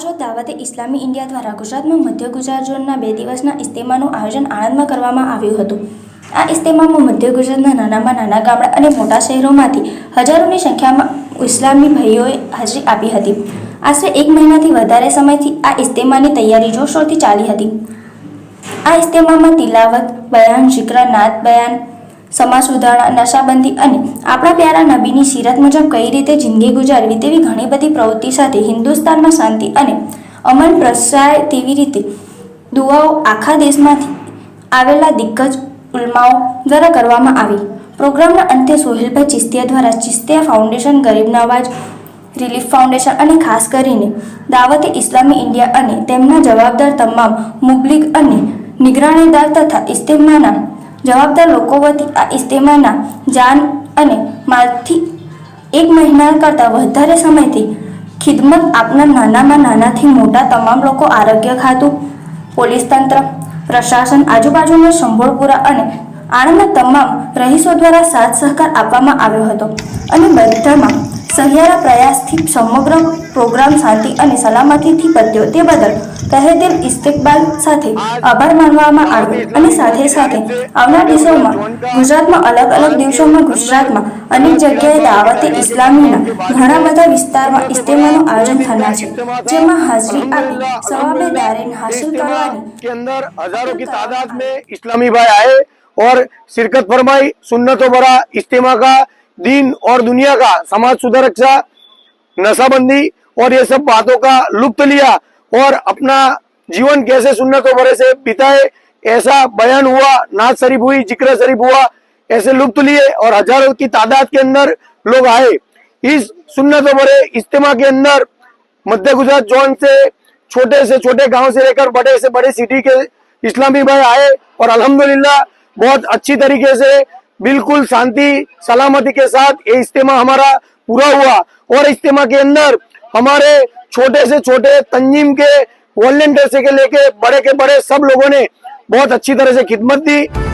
દાવતે ઇસ્લામી India દ્વારા ગુજરાતમાં મધ્ય ગુજરાત ઝોનના બે દિવસના ઇસ્તેમાનું આયોજન આણંદમાં કરવામાં આવ્યું હતું. આ ઇસ્તેમામાં મધ્ય ગુજરાતના નાનામાં નાના ગામડા અને મોટા શહેરોમાંથી હજારોની સંખ્યામાં ઇસ્લામી ભાઈઓએ હાજરી આપી હતી. આશરે એક મહિનાથી વધારે સમયથી આ ઇસ્તેમાની તૈયારી જોરશોરથી ચાલી હતી. આ ઇસ્તેમામાં તિલાવત, બયાન શિકરા નાદ બયાન સમાજ સુધારણા નશાબંધી અને આપણા પ્યારા નબીની સીરત મુજબ કઈ રીતે જિંદગી ગુજારવી તેવી ઘણી બધી પ્રવૃત્તિ સાથે હિન્દુસ્તાનમાં શાંતિ અને અમન પ્રસરાય તેવી રીતે દુઆઓ આખા દેશમાંથી આવેલા દિગ્ગજ ઉલમાઓ દ્વારા કરવામાં આવી. પ્રોગ્રામના અંતે સોહેલભાઈ ચિસ્તિયા દ્વારા ચિસ્તિયા ફાઉન્ડેશન, ગરીબ નવાજ રિલીફ ફાઉન્ડેશન અને ખાસ કરીને દાવતે ઇસ્લામી ઇન્ડિયા અને તેમના જવાબદાર તમામ મુબલિક અને નિગરાણીદાર તથા ઇસ્તેમાના જવાબદાર લોકો વતી આ ઇસ્તેમાના જાન અને માલથી એક મહિના કરતાં વધારે સમયથી ખિદમત આપનાર નાનામાં નાનાથી મોટા તમામ લોકો આરોગ્ય ખાતું, પોલીસ તંત્ર, પ્રશાસન, આજુબાજુના સંભોળપુરા અને આણંદના તમામ રહીશો દ્વારા સાથ સહકાર આપવામાં આવ્યો હતો. અને બધામાં સહિયારા પ્રયાસથી સમગ્ર પ્રોગ્રામ શાંતિ અને સલામતીથી પત્યો તે બદલ તહેદિલ ઇસ્તકબાલ સાથે આભાર માનવામાં આવ્યો અને સાથે સાથે આવનાર દિવસોમાં ગુજરાતમાં અલગ અલગ દિવસોમાં ગુજરાતમાં અનેક જગ્યાએ દાવતે ઇસ્લામીના ઘણા બધા વિસ્તારમાં ઇસ્તેમાનું આયોજન થનાર છે જેમાં હાજરી આપી સવાબે દારેન હાસિલ કરવાની के अंदर हजारों की तादाद में इस्लामी भाई आए और शिरकत फरमाई सुन्नतों भरा इज्तिमा का दीन और दुनिया का, समाज सुधारक्षा नशाबंदी और ये सब बातों का लुप्त लिया और अपना जीवन कैसे सुन्नतों भरे से बिताए, ऐसा बयान हुआ नाज शरीफ हुई, ज़िक्र शरीफ हुआ, ऐसे लुप्त लिए और हज़ारों की तादाद के अंदर लोग आए। इस सुन्नतों भरे इज्तिमा के अंदर मध्य गुजरात जोन से छोटे से छोटे गाँव से लेकर बड़े से बड़े सिटी के इस्लामी भाई आए और अल्हम्दुलिल्लाह बहुत अच्छी तरीके से बिल्कुल शांति, सलामती के साथ ये इज्तेमा हमारा पूरा हुआ। और इज्तेमा के अंदर हमारे छोटे से छोटे तंजीम के वॉल्टियर से के लेके बड़े के बड़े सब लोगों ने बहुत अच्छी तरह से खिदमत दी।